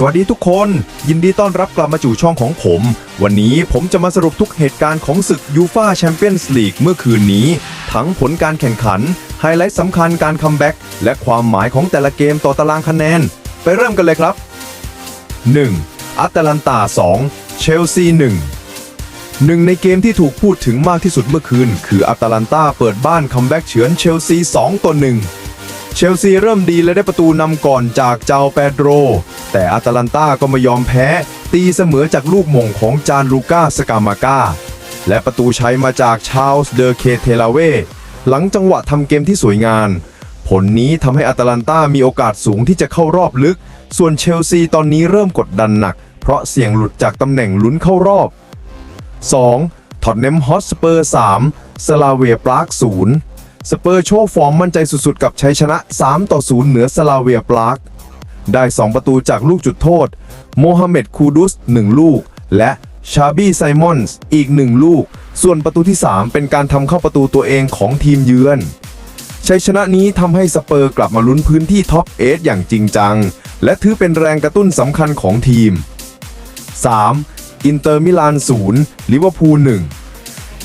สวัสดีทุกคน ยินดีต้อนรับกลับมาจู่ช่องของผม วันนี้ผมจะมาสรุปทุกเหตุการณ์ของศึกยูฟาแชมเปี้ยนส์ลีกเมื่อคืนนี้ ทั้งผลการแข่งขัน ไฮไลท์สำคัญการคัมแบ็กและความหมายของแต่ละเกมต่อตารางคะแนน ไปเริ่มกันเลยครับ 1. อัตแลนตา 2 เชลซี 1 หนึ่งในเกมที่ถูกพูดถึงมากที่สุดเมื่อคืน คืออัตแลนตาเปิดบ้านคัมแบ็กเฉือนเชลซี 2 ต่อ 1 เชลซีเริ่มดีและได้ประตูนำก่อนจากเจ้าเปโดร แต่อัตแลนตาก็ไม่ยอมแพ้ ตีเสมอจากลูกมงของจานลูก้าสกามาก้า และประตูใชัยมาจากชาลส์เดอเคเทลาเว หลังจังหวะทำเกมที่สวยงามผลนี้ทำให้อัตแลนตามีโอกาสสูงที่จะเข้ารอบลึก ส่วนเชลซีตอนนี้เริ่มกดดันหนัก เพราะเสี่ยงหลุดจากตำแหน่งลุ้นเข้ารอบ 2. ท็อตเนมฮอตสเปอร์ 3 สลาเวียปราก 0 สเปอร์โชว์ฟอร์มมั่นใจสุดๆ กับชัยชนะ 3 ต่อ 0 เหนือสลาเวียปรากได้ 2 ประตูจากลูกจุดโทษ โมฮัมเหม็ดคูดุส 1 ลูก และชาบี้ไซมอนส์อีก 1 ลูก ส่วนประตูที่ 3 เป็นการทำเข้าประตูตัวเองของทีมเยือนชัยชนะนี้ทำให้สเปอร์กลับมาลุ้นพื้นที่ท็อปเออย่างจริงจัง และถือเป็นแรงกระตุ้นสำคัญของทีม 3. อินเตอร์มิลาน0ลิเวอร์พูล1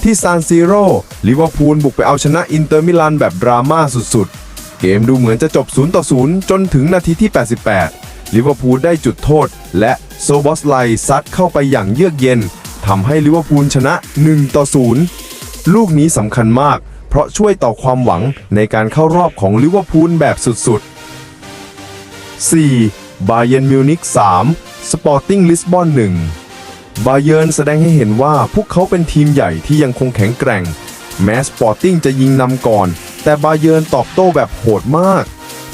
ที่ซานซีโร่ลิเวอร์พูลบุกไปเอาชนะอินเตอร์มิลานแบบดราม่าสุดๆ เกมดูเหมือนจะจบ 0 ต่อ 0 จนถึงนาทีที่ 88 ลิเวอร์พูลได้จุดโทษ และโซบอสไลซัดเข้าไปอย่างเยือกเย็นทำให้ลิเวอร์พูลชนะ 1 ต่อ 0 ลูกนี้สำคัญมาก เพราะช่วยต่อความหวังในการเข้ารอบของลิเวอร์พูลแบบสุดๆ 4. บาเยนมิวนิก3สปอร์ติ้งลิสบอน1 บาเยิร์นแสดงให้เห็นว่าพวกเขาเป็นทีมใหญ่ที่ยังคงแข็งแกร่ง แม้สปอร์ติ้งจะยิงนำก่อน แต่บาเยิร์นตอบโต้แบบโหดมาก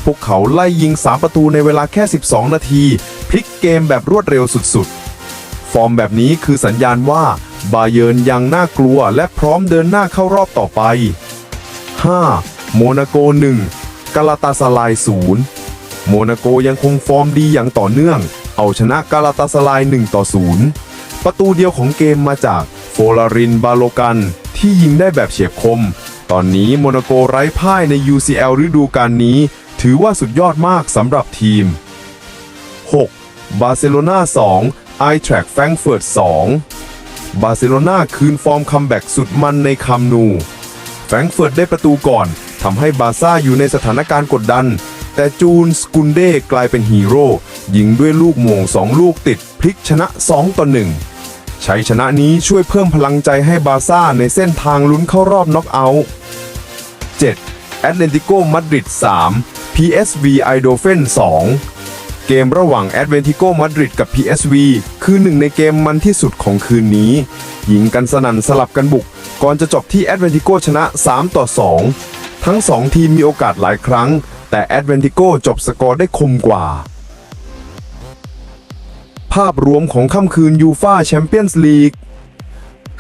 พวกเขาไล่ยิง 3 ประตูในเวลาแค่ 12 นาที พลิกเกมแบบรวดเร็วสุดๆ ฟอร์มแบบนี้คือสัญญาณว่าบาเยิร์นยังน่ากลัวและพร้อมเดินหน้าเข้ารอบต่อไป 5. โมนาโก 1 กาลาตาสลาย 0 โมนาโกยังคงฟอร์มดีอย่างต่อเนื่อง เอาชนะกาลาตาสลาย 1 ต่อ 0 ประตูเดียวของเกมมาจากโฟลารินบาโลกัน ที่ยิงได้แบบเฉียบคม ตอนนี้โมนาโกไร้พ่ายใน UCL ฤดูกาลนี้ ถือว่าสุดยอดมากสำหรับทีม 6. บาร์เซโลนา2ไอแทร็กแฟรงเฟิร์ต2บาร์เซโลนาคืนฟอร์มคัมแบ็กสุดมันในคัมนู แฟรงเฟิร์ตได้ประตูก่อนทำให้บาซ่าอยู่ในสถานการณ์กดดัน แต่จูนสกุนเด้กลายเป็นฮีโร่ ยิงด้วยลูกโมง2ลูกติดพลิกชนะ 2 ต่อ 1 ชัยชนะนี้ช่วยเพิ่มพลังใจให้บาซ่าในเส้นทางลุ้นเข้ารอบน็อกเอาท์ 7. แอตเลนติโกมาดริด3 PSV ไอโดเฟน2 เกมระหว่างแอตเลนติโกมาดริดกับ PSV คือหนึ่งในเกมมันที่สุดของคืนนี้ ยิงกันสนั่นสลับกันบุก ก่อนจะจบที่แอตเลนติโกชนะ 3 ต่อ 2 ทั้ง 2 ทีมมีโอกาสหลายครั้ง แต่แอตเลนติโกจบสกอร์ได้คมกว่า ภาพรวมของค่ำคืนยูฟาแชมเปี้ยนส์ลีก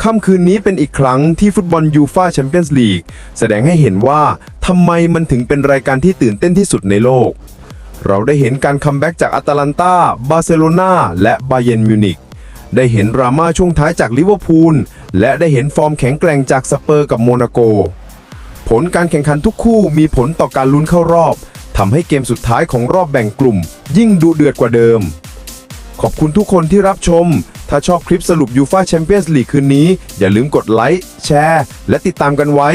ค่ำคืนนี้เป็นอีกครั้งที่ฟุตบอลยูฟาแชมเปี้ยนส์ลีกแสดงให้เห็นว่าทำไมมันถึงเป็นรายการที่ตื่นเต้นที่สุดในโลก เราได้เห็นการคัมแบ็กจากอาตาลันตาบาร์เซโลนาและบาเย r n มิวนิกได้เห็นดราม่าช่วงท้ายจากลิเวอร์พูลและได้เห็นฟอร์มแข็งแกร่งจากสเปอร์กับโมนาโก ผลการแข่งขันทุกคู่มีผลต่อการลุ้นเข้ารอบทำให้เกมสุดท้ายของรอบแบ่งกลุ่ม ยิ่งดุเดือดกว่าเดิม ขอบคุณทุกคนที่รับชม ถ้าชอบคลิปสรุปยูฟาแชมเปี้ยนส์ลีกคืนนี้ อย่าลืมกดไลค์ แชร์ และติดตามกันไว้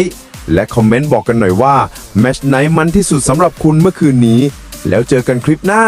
และคอมเมนต์บอกกันหน่อยว่าแมชไหนมันที่สุดสำหรับคุณเมื่อคืนนี้ แล้วเจอกันคลิปหน้า